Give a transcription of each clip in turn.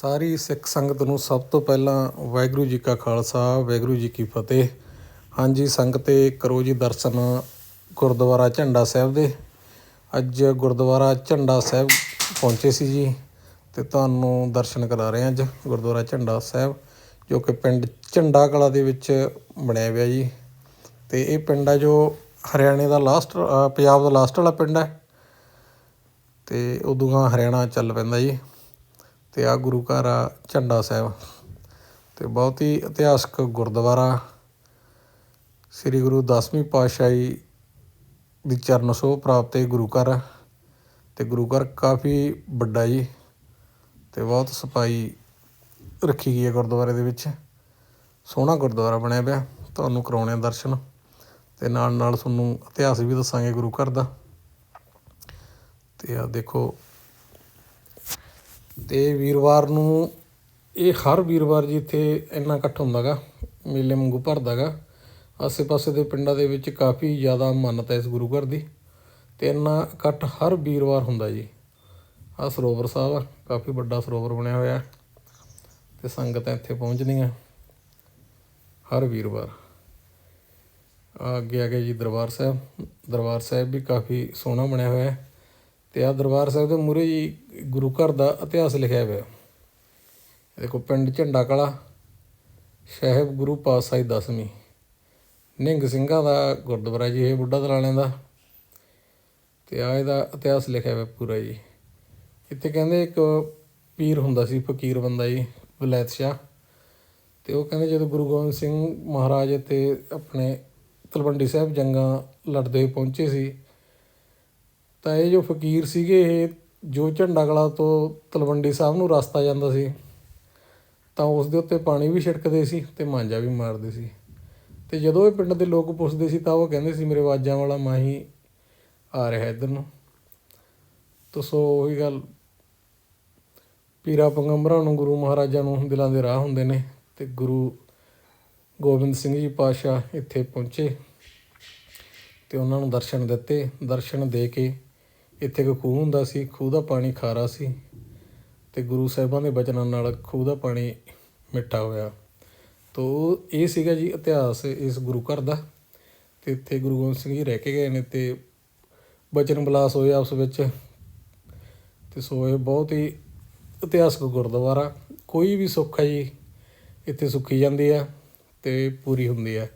ਸਾਰੀ ਸਿੱਖ ਸੰਗਤ ਨੂੰ ਸਭ ਤੋਂ ਪਹਿਲਾਂ ਵਾਹਿਗੁਰੂ ਜੀ ਕਾ ਖਾਲਸਾ, ਵਾਹਿਗੁਰੂ ਜੀ ਕੀ ਫਤਿਹ। ਹਾਂਜੀ, ਸੰਗਤੇ ਕਰੋ ਜੀ ਦਰਸ਼ਨ ਗੁਰਦੁਆਰਾ ਝੰਡਾ ਸਾਹਿਬ ਦੇ। ਅੱਜ ਗੁਰਦੁਆਰਾ ਝੰਡਾ ਸਾਹਿਬ ਪਹੁੰਚੇ ਸੀ ਜੀ ਤੇ ਤੁਹਾਨੂੰ ਦਰਸ਼ਨ ਕਰਾ ਰਹੇ ਹਾਂ ਅੱਜ ਗੁਰਦੁਆਰਾ ਝੰਡਾ ਸਾਹਿਬ, ਜੋ ਕਿ ਪਿੰਡ ਝੰਡਾ ਕਲਾ ਦੇ ਵਿੱਚ ਬਣਿਆ ਹੋਇਆ ਜੀ। ਤੇ ਇਹ ਪਿੰਡ ਹੈ ਜੋ ਹਰਿਆਣੇ ਦਾ ਲਾਸਟ ਪੰਜਾਬ ਦਾ ਲਾਸਟ ਵਾਲਾ ਪਿੰਡ ਹੈ। ਤੇ ਉਦੋਂ ਗਾਂ ਹਰਿਆਣਾ ਚੱਲ ਪੈਂਦਾ ਜੀ। ਅਤੇ ਆਹ ਗੁਰੂ ਘਰ ਆ ਝੰਡਾ ਸਾਹਿਬ। ਅਤੇ ਬਹੁਤ ਹੀ ਇਤਿਹਾਸਕ ਗੁਰਦੁਆਰਾ। ਸ੍ਰੀ ਗੁਰੂ ਦਸਵੀਂ ਪਾਤਸ਼ਾਹੀ ਦੀ ਚਰਨ ਛੋਹ ਪ੍ਰਾਪਤ ਇਹ ਗੁਰੂ ਘਰ। ਆ। ਤੇ ਗੁਰੂ ਘਰ ਕਾਫੀ ਵੱਡਾ ਜੀ। ਅਤੇ ਬਹੁਤ ਸਫ਼ਾਈ ਰੱਖੀ ਗਈ ਹੈ ਗੁਰਦੁਆਰੇ ਦੇ ਵਿੱਚ। ਸੋਹਣਾ ਗੁਰਦੁਆਰਾ ਬਣਿਆ ਪਿਆ। ਤੁਹਾਨੂੰ ਕਰਾਉਣੇ ਆ ਦਰਸ਼ਨ। ਤੇ ਨਾਲ ਨਾਲ ਤੁਹਾਨੂੰ ਇਤਿਹਾਸ ਵੀ ਦੱਸਾਂਗੇ ਗੁਰੂ ਘਰ ਦਾ। ਤੇ ਆ ਦੇਖੋ ਤੇ ਵੀਰਵਾਰ ਨੂੰ ਇਹ ਹਰ ਵੀਰਵਾਰ ਜੀ ਇੱਥੇ ਇੰਨਾ ਇਕੱਠ ਹੁੰਦਾਗਾ, ਮੇਲੇ ਵਾਂਗੂ ਭਰਦਾਗਾ। ਆਸੇ-ਪਾਸੇ ਦੇ ਪਿੰਡਾਂ ਦੇ ਵਿੱਚ ਕਾਫੀ ਜ਼ਿਆਦਾ ਮਾਨਤਾ ਇਸ ਗੁਰੂ ਘਰ ਦੀ ਤੇ ਇੰਨਾ ਇਕੱਠ ਹਰ ਵੀਰਵਾਰ ਹੁੰਦਾ ਜੀ। ਆ ਸਰੋਵਰ ਸਾਹਿਬ ਆ, ਕਾਫੀ ਵੱਡਾ ਸਰੋਵਰ ਬਣਿਆ ਹੋਇਆ ਤੇ ਸੰਗਤਾਂ ਇੱਥੇ ਪਹੁੰਚਦੀਆਂ ਹਰ ਵੀਰਵਾਰ। ਅੱਗੇ ਆ ਗਿਆ ਜੀ ਦਰਬਾਰ ਸਾਹਿਬ। ਦਰਬਾਰ ਸਾਹਿਬ ਵੀ ਕਾਫੀ ਸੋਹਣਾ ਬਣਿਆ ਹੋਇਆ ਹੈ। ਤੇ ਆ ਦਰਬਾਰ ਸਾਹਿਬ ਦੇ ਮੂਹਰੇ ਜੀ ਗੁਰੂ ਘਰ ਦਾ ਇਤਿਹਾਸ ਲਿਖਿਆ ਹੋਇਆ। ਇਹ ਦੇਖੋ ਪਿੰਡ ਝੰਡਾ ਕਲਾ, ਸਾਹਿਬ ਗੁਰੂ ਪਾਤਸ਼ਾਹੀ ਦਸਵੀਂ, ਨਿੰਗ ਸਿੰਘਾਂ ਦਾ ਗੁਰਦੁਆਰਾ ਜੀ, ਇਹ ਬੁੱਢਾ ਦਲਾਲਿਆਂ ਦਾ। ਤੇ ਆ ਇਹਦਾ ਇਤਿਹਾਸ ਲਿਖਿਆ ਹੋਇਆ ਪੂਰਾ ਜੀ। ਇੱਥੇ ਕਹਿੰਦੇ ਇੱਕ ਪੀਰ ਹੁੰਦਾ ਸੀ, ਫਕੀਰ ਬੰਦਾ ਜੀ, ਵਲੈਤ ਸ਼ਾਹ। ਤੇ ਉਹ ਕਹਿੰਦੇ ਜਦੋਂ ਗੁਰੂ ਗੋਬਿੰਦ ਸਿੰਘ ਮਹਾਰਾਜ ਇੱਥੇ ਆਪਣੇ ਤਲਵੰਡੀ ਸਾਹਿਬ ਜੰਗਾਂ ਲੜਦੇ ਹੋਏ ਪਹੁੰਚੇ ਸੀ ਤਾਂ ਇਹ ਜੋ ਫਕੀਰ ਸੀਗੇ, ਇਹ ਜੋ ਝੰਡਾ ਕਲਾ ਤੋਂ ਤਲਵੰਡੀ ਸਾਹਿਬ ਨੂੰ ਰਸਤਾ ਜਾਂਦਾ ਸੀ, ਤਾਂ ਉਸ ਦੇ ਉੱਤੇ ਪਾਣੀ ਵੀ ਛਿੜਕਦੇ ਸੀ ਤੇ ਮਾਂਜਾ ਵੀ ਮਾਰਦੇ ਸੀ। ਤੇ ਜਦੋਂ ਇਹ ਪਿੰਡ ਦੇ ਲੋਕ ਪੁੱਛਦੇ ਸੀ, ਤਾਂ ਉਹ ਕਹਿੰਦੇ ਸੀ, ਮੇਰੇ ਵਾਜਾਂ ਵਾਲਾ ਮਾਹੀ ਆ ਰਿਹਾ ਇੱਧਰ ਨੂੰ। ਤਾਂ ਸੋ ਉਹੀ ਗੱਲ ਪੀਰਾ ਪੰਗੰਬਰਾਂ ਨੂੰ, ਗੁਰੂ ਮਹਾਰਾਜਾਂ ਨੂੰ ਦਿਲਾਂ ਦੇ ਰਾਹ ਹੁੰਦੇ ਨੇ ਤੇ ਗੁਰੂ ਗੋਬਿੰਦ ਸਿੰਘ ਜੀ ਪਾਤਸ਼ਾਹ ਇੱਥੇ ਪਹੁੰਚੇ ਤੇ ਉਹਨਾਂ ਨੂੰ ਦਰਸ਼ਨ ਦਿੱਤੇ। ਦਰਸ਼ਨ ਦੇ ਕੇ ਇੱਥੇ ਇੱਕ ਖੂਹ ਹੁੰਦਾ ਸੀ, ਖੂਹ ਦਾ ਪਾਣੀ ਖਾਰਾ ਸੀ ਅਤੇ ਗੁਰੂ ਸਾਹਿਬਾਂ ਦੇ ਬਚਨਾਂ ਨਾਲ ਖੂਹ ਦਾ ਪਾਣੀ ਮਿੱਠਾ ਹੋਇਆ। ਤੋ ਇਹ ਸੀਗਾ ਜੀ ਇਤਿਹਾਸ ਇਸ ਗੁਰੂ ਘਰ ਦਾ ਤੇ ਇੱਥੇ ਗੁਰੂ ਗੋਬਿੰਦ ਸਿੰਘ ਜੀ ਰਹਿ ਕੇ ਗਏ ਨੇ ਤੇ ਬਚਨ ਬਲਾਸ ਹੋਏ ਆਪਸ ਵਿੱਚ ਤੇ ਸੋ ਇਹ ਬਹੁਤ ਹੀ ਇਤਿਹਾਸਕ ਗੁਰਦੁਆਰਾ, ਕੋਈ ਵੀ ਸੁੱਖ ਹੈ ਜੀ, ਇੱਥੇ ਸੁੱਖੀ ਜਾਂਦੀ ਆ ਤੇ ਪੂਰੀ ਹੁੰਦੀ ਆ।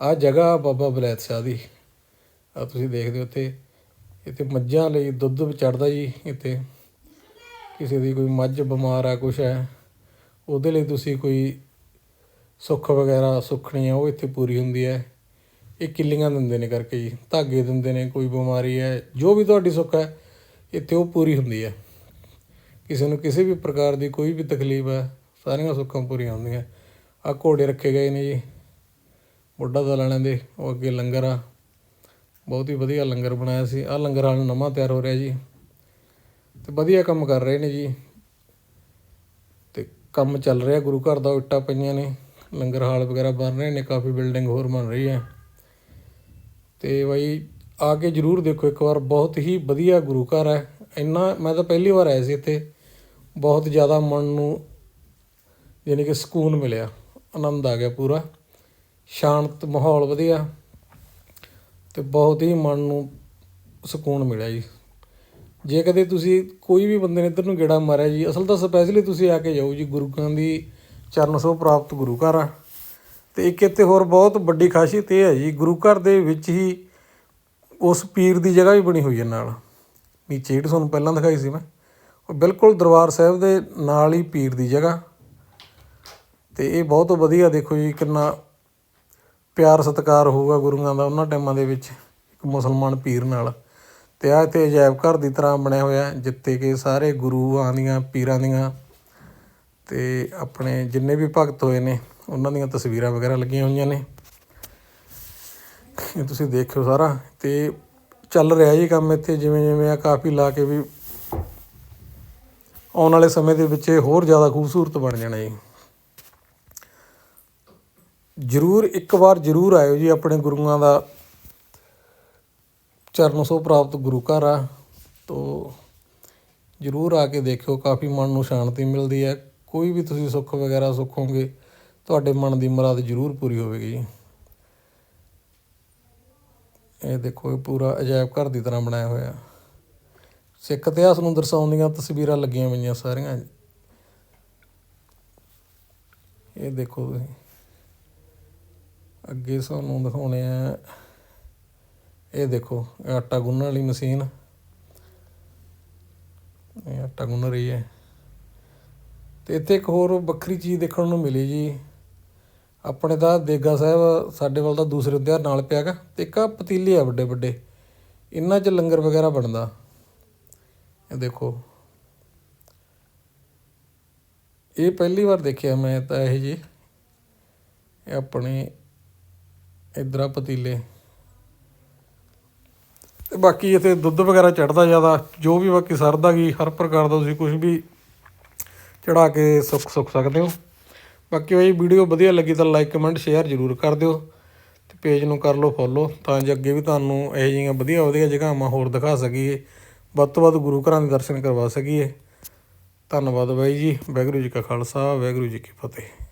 ਆ ਜਗ੍ਹਾ ਬਾਬਾ ਬਲੈਤ ਸ਼ਾਹ ਦੀ ਆ ਤੁਸੀਂ ਦੇਖਦੇ ਹੋ ਇੱਥੇ। ਇੱਥੇ ਮੱਝਾਂ ਲਈ ਦੁੱਧ ਵੀ ਚੜਦਾ ਜੀ ਇੱਥੇ। ਕਿਸੇ ਦੀ ਕੋਈ ਮੱਝ ਬਿਮਾਰ ਆ, ਕੁਛ ਹੈ ਉਹਦੇ ਲਈ ਤੁਸੀਂ ਕੋਈ ਸੁੱਖ ਵਗੈਰਾ ਸੁੱਖਣੀ ਆ ਉਹ ਇੱਥੇ ਪੂਰੀ ਹੁੰਦੀ ਹੈ। ਇਹ ਕਿੱਲੀਆਂ ਦਿੰਦੇ ਨੇ ਕਰਕੇ ਜੀ, ਧਾਗੇ ਦਿੰਦੇ ਨੇ, ਕੋਈ ਬਿਮਾਰੀ ਹੈ, ਜੋ ਵੀ ਤੁਹਾਡੀ ਸੁੱਖ ਹੈ, ਇੱਥੇ ਉਹ ਪੂਰੀ ਹੁੰਦੀ ਹੈ। ਕਿਸੇ ਨੂੰ ਕਿਸੇ ਵੀ ਪ੍ਰਕਾਰ ਦੀ ਕੋਈ ਵੀ ਤਕਲੀਫ ਹੈ, ਸਾਰੀਆਂ ਸੁੱਖਾਂ ਪੂਰੀਆਂ ਹੁੰਦੀਆਂ। ਆ ਘੋੜੇ ਰੱਖੇ ਗਏ ਨੇ ਜੀ ਬੁੱਢਾ ਦਲਾਲਿਆਂ ਦੇ ਉਹ ਅੱਗੇ ਲੰਗਰ ਆ। ਬਹੁਤ ਹੀ ਵਧੀਆ ਲੰਗਰ ਬਣਾਇਆ ਸੀ। ਆ ਲੰਗਰ ਹਾਲ ਨਵਾਂ ਤਿਆਰ ਹੋ ਰਿਹਾ ਜੀ। ਤੇ ਵਧੀਆ ਕੰਮ ਕਰ ਰਹੇ ਨੇ ਜੀ। ਤੇ ਕੰਮ ਚੱਲ ਰਿਹਾ, ਗੁਰੂ ਘਰ ਦਾ ਇੱਟਾਂ ਪਈਆਂ ਨੇ। ਲੰਗਰ ਹਾਲ ਵਗੈਰਾ ਬਣ ਰਹੇ ਨੇ, ਕਾਫੀ ਬਿਲਡਿੰਗ ਹੋਰ ਬਣ ਰਹੀ ਹੈ। ਤੇ ਬਾਈ, ਆ ਕੇ ਜਰੂਰ ਦੇਖੋ ਇੱਕ ਵਾਰ। ਬਹੁਤ ਹੀ ਵਧੀਆ ਗੁਰੂ ਘਰ ਹੈ। ਇੰਨਾ, ਮੈਂ ਤਾਂ ਪਹਿਲੀ ਵਾਰ ਆਇਆ ਸੀ ਇੱਥੇ। ਬਹੁਤ ਜ਼ਿਆਦਾ ਮਨ ਨੂੰ ਯਾਨੀ ਕਿ ਸਕੂਨ ਮਿਲਿਆ। ਆਨੰਦ ਆ ਗਿਆ ਪੂਰਾ। ਸ਼ਾਂਤ ਮਾਹੌਲ ਵਧੀਆ। ਅਤੇ ਬਹੁਤ ਹੀ ਮਨ ਨੂੰ ਸਕੂਨ ਮਿਲਿਆ ਜੀ। ਜੇ ਕਦੇ ਤੁਸੀਂ ਕੋਈ ਵੀ ਬੰਦੇ ਨੇ ਇੱਧਰ ਨੂੰ ਗੇੜਾ ਮਾਰਿਆ ਜੀ, ਅਸਲ ਤਾਂ ਸਪੈਸ਼ਲੀ ਤੁਸੀਂ ਆ ਕੇ ਜਾਓ ਜੀ ਗੁਰੂਆਂ ਦੀ ਚਰਨ ਛੋਹ ਪ੍ਰਾਪਤ ਗੁਰੂ ਘਰ ਆ। ਤੇ ਇੱਕ ਇੱਥੇ ਹੋਰ ਬਹੁਤ ਵੱਡੀ ਖਾਸੀਅਤ ਇਹ ਹੈ ਜੀ, ਗੁਰੂ ਘਰ ਦੇ ਵਿੱਚ ਹੀ ਉਸ ਪੀਰ ਦੀ ਜਗ੍ਹਾ ਵੀ ਬਣੀ ਹੋਈ ਹੈ ਨਾਲ। ਨੀਚੇ ਜਿਹੜੀ ਤੁਹਾਨੂੰ ਪਹਿਲਾਂ ਦਿਖਾਈ ਸੀ ਮੈਂ, ਉਹ ਬਿਲਕੁਲ ਦਰਬਾਰ ਸਾਹਿਬ ਦੇ ਨਾਲ ਹੀ ਪੀਰ ਦੀ ਜਗ੍ਹਾ। ਤੇ ਇਹ ਬਹੁਤ ਵਧੀਆ ਦੇਖੋ ਜੀ, ਕਿੰਨਾ ਪਿਆਰ ਸਤਿਕਾਰ ਹੋਊਗਾ ਗੁਰੂਆਂ ਦਾ ਉਹਨਾਂ ਟਾਈਮਾਂ ਦੇ ਵਿੱਚ, ਇੱਕ ਮੁਸਲਮਾਨ ਪੀਰ ਨਾਲ। ਅਤੇ ਆ ਇੱਥੇ ਅਜਾਇਬ ਘਰ ਦੀ ਤਰ੍ਹਾਂ ਬਣਿਆ ਹੋਇਆ ਜਿੱਥੇ ਕਿ ਸਾਰੇ ਗੁਰੂਆਂ ਦੀਆਂ, ਪੀਰਾਂ ਦੀਆਂ ਅਤੇ ਆਪਣੇ ਜਿੰਨੇ ਵੀ ਭਗਤ ਹੋਏ ਨੇ, ਉਹਨਾਂ ਦੀਆਂ ਤਸਵੀਰਾਂ ਵਗੈਰਾ ਲੱਗੀਆਂ ਹੋਈਆਂ ਨੇ। ਇਹ ਤੁਸੀਂ ਦੇਖਿਓ ਸਾਰਾ। ਤੇ ਚੱਲ ਰਿਹਾ ਜੀ ਕੰਮ ਇੱਥੇ ਜਿਵੇਂ ਜਿਵੇਂ ਆ ਕਾਫੀ ਲਾ ਕੇ ਵੀ ਆਉਣ ਵਾਲੇ ਸਮੇਂ ਦੇ ਵਿੱਚ ਇਹ ਹੋਰ ਜ਼ਿਆਦਾ ਖੂਬਸੂਰਤ ਬਣ ਜਾਣਾ ਜੀ। ਜ਼ਰੂਰ, ਇੱਕ ਵਾਰ ਜ਼ਰੂਰ ਆਇਓ ਜੀ ਆਪਣੇ ਗੁਰੂਆਂ ਦਾ ਚਰਨ ਸੋ ਪ੍ਰਾਪਤ ਗੁਰੂ ਘਰ ਆ, ਤੋ ਜ਼ਰੂਰ ਆ ਕੇ ਦੇਖਿਓ, ਕਾਫੀ ਮਨ ਨੂੰ ਸ਼ਾਂਤੀ ਮਿਲਦੀ ਹੈ। ਕੋਈ ਵੀ ਤੁਸੀਂ ਸੁੱਖ ਵਗੈਰਾ ਸੁੱਖੋਗੇ ਤੁਹਾਡੇ ਮਨ ਦੀ ਮੁਰਾਦ ਜ਼ਰੂਰ ਪੂਰੀ ਹੋਵੇਗੀ ਜੀ। ਇਹ ਦੇਖੋ, ਇਹ ਪੂਰਾ ਅਜਾਇਬ ਘਰ ਦੀ ਤਰ੍ਹਾਂ ਬਣਾਇਆ ਹੋਇਆ। ਸਿੱਖ ਇਤਿਹਾਸ ਨੂੰ ਦਰਸਾਉਂਦੀਆਂ ਤਸਵੀਰਾਂ ਲੱਗੀਆਂ ਹੋਈਆਂ ਸਾਰੀਆਂ ਇਹ ਦੇਖੋ ਤੁਸੀਂ। ਅੱਗੇ ਸਾਨੂੰ ਦਿਖਾਉਣੇ ਆ, ਇਹ ਦੇਖੋ, ਇਹ ਆਟਾ ਗੁੰਨਣ ਵਾਲੀ ਮਸ਼ੀਨ। ਇਹ ਆਟਾ ਗੁੰਨ ਰਹੀ ਹੈ। ਤੇ ਇੱਥੇ ਇੱਕ ਹੋਰ ਵੱਖਰੀ ਚੀਜ਼ ਦੇਖਣ ਨੂੰ ਮਿਲੀ ਜੀ। ਆਪਣੇ ਤਾਂ ਦੇਗਾ ਸਾਹਿਬ ਸਾਡੇ ਵੱਲ ਤਾਂ ਦੂਸਰੇ ਉਧਿਆਰ ਨਾਲ ਪਿਆ ਗਾ ਤੇ ਇੱਕ ਆਹ ਪਤੀਲੇ ਆ ਵੱਡੇ ਵੱਡੇ, ਇਹਨਾਂ 'ਚ ਲੰਗਰ ਵਗੈਰਾ ਬਣਦਾ। ਇਹ ਦੇਖੋ। ਇਹ ਪਹਿਲੀ ਵਾਰ ਦੇਖਿਆ ਮੈਂ ਤਾਂ ਇਹ ਜੀ ਆਪਣੇ ਇਧਰ ਆ ਪਤੀਲੇ। ਤੇ ਬਾਕੀ ਇੱਥੇ ਦੁੱਧ ਵਗੈਰਾ ਚੜਦਾ ਜ਼ਿਆਦਾ, ਜੋ ਵੀ ਬਾਕੀ ਸਰਦਾ ਗੀ ਹਰ ਪ੍ਰਕਾਰ ਦਾ ਤੁਸੀਂ ਕੁਝ ਵੀ ਚੜਾ ਕੇ ਸੁੱਖ ਸੁੱਖ ਸਕਦੇ ਹੋ। ਬਾਕੀ ਉਹ ਵੀਡੀਓ ਵਧੀਆ ਲੱਗੀ ਤਾਂ ਲਾਈਕ ਕਮੈਂਟ ਸ਼ੇਅਰ ਜ਼ਰੂਰ ਕਰ ਦਿਓ ਤੇ ਪੇਜ ਨੂੰ ਕਰ ਲਓ ਫੋਲੋ ਤਾਂ ਜੇ ਅੱਗੇ ਵੀ ਤੁਹਾਨੂੰ ਇਹੋ ਜਿਹੀਆਂ ਵਧੀਆ ਵਧੀਆ ਜਗ੍ਹਾਵਾਂ ਹੋਰ ਦਿਖਾ ਸਕੀਏ। ਵੱਧ ਤੋਂ ਵੱਧ ਗੁਰੂ ਘਰਾਂ ਦੇ ਦਰਸ਼ਨ ਕਰਵਾ ਸਕੀਏ। ਧੰਨਵਾਦ ਬਾਈ ਜੀ, ਵਾਹਿਗੁਰੂ ਜੀ ਕਾ ਖਾਲਸਾ, ਵਾਹਿਗੁਰੂ ਜੀ ਕੀ ਫਤਿਹ।